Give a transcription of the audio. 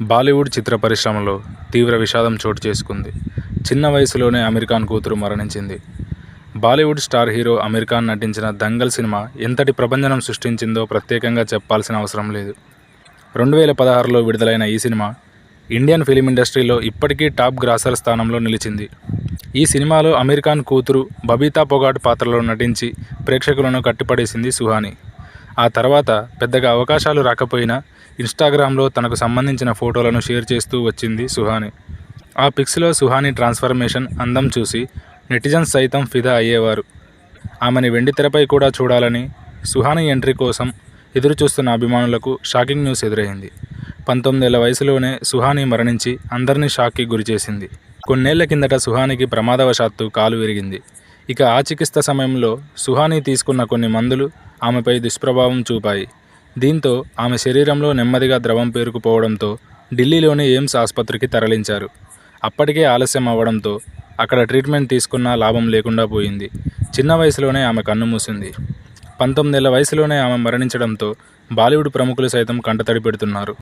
బాలీవుడ్ చిత్ర పరిశ్రమలో తీవ్ర విషాదం చోటు చేసుకుంది. చిన్న వయసులోనే అమీర్ ఖాన్ కూతురు మరణించింది. బాలీవుడ్ స్టార్ హీరో అమీర్ ఖాన్ నటించిన దంగల్ సినిమా ఎంతటి ప్రభంజనం సృష్టించిందో ప్రత్యేకంగా చెప్పాల్సిన అవసరం లేదు. రెండు వేల పదహారులో విడుదలైన ఈ సినిమా ఇండియన్ ఫిలిం ఇండస్ట్రీలో ఇప్పటికీ టాప్ గ్రాసర్ స్థానంలో నిలిచింది. ఈ సినిమాలో అమీర్ ఖాన్ కూతురు బబీతా పొగాట్ పాత్రలో నటించి ప్రేక్షకులను కట్టిపడేసింది సుహాని. ఆ తర్వాత పెద్దగా అవకాశాలు రాకపోయినా ఇన్స్టాగ్రామ్లో తనకు సంబంధించిన ఫోటోలను షేర్ చేస్తూ వచ్చింది సుహాని. ఆ పిక్స్లో సుహాని ట్రాన్స్ఫర్మేషన్ అందం చూసి నెటిజన్స్ సైతం ఫిదా అయ్యేవారు. ఆమెని వెండితెరపై కూడా చూడాలని సుహాని ఎంట్రీ కోసం ఎదురుచూస్తున్న అభిమానులకు షాకింగ్ న్యూస్ ఎదురైంది. పంతొమ్మిదేళ్ళ వయసులోనే సుహాని మరణించి అందరినీ షాక్కి గురిచేసింది కొన్నేళ్ళ కిందట సుహానికి ప్రమాదవశాత్తు కాలు విరిగింది. ఇక ఆ చికిత్స సమయంలో సుహాని తీసుకున్న కొన్ని మందులు ఆమెపై దుష్ప్రభావం చూపాయి. దీంతో ఆమె శరీరంలో నెమ్మదిగా ద్రవం పేరుకుపోవడంతో ఢిల్లీలోని ఎయిమ్స్ ఆసుపత్రికి తరలించారు. అప్పటికే ఆలస్యం అవ్వడంతో అక్కడ ట్రీట్మెంట్ తీసుకున్నా లాభం లేకుండా పోయింది. చిన్న వయసులోనే ఆమె కన్ను మూసింది. పంతొమ్మిదేళ్ళ వయసులోనే ఆమె మరణించడంతో బాలీవుడ్ ప్రముఖులు సైతం కంటతడి పెడుతున్నారు.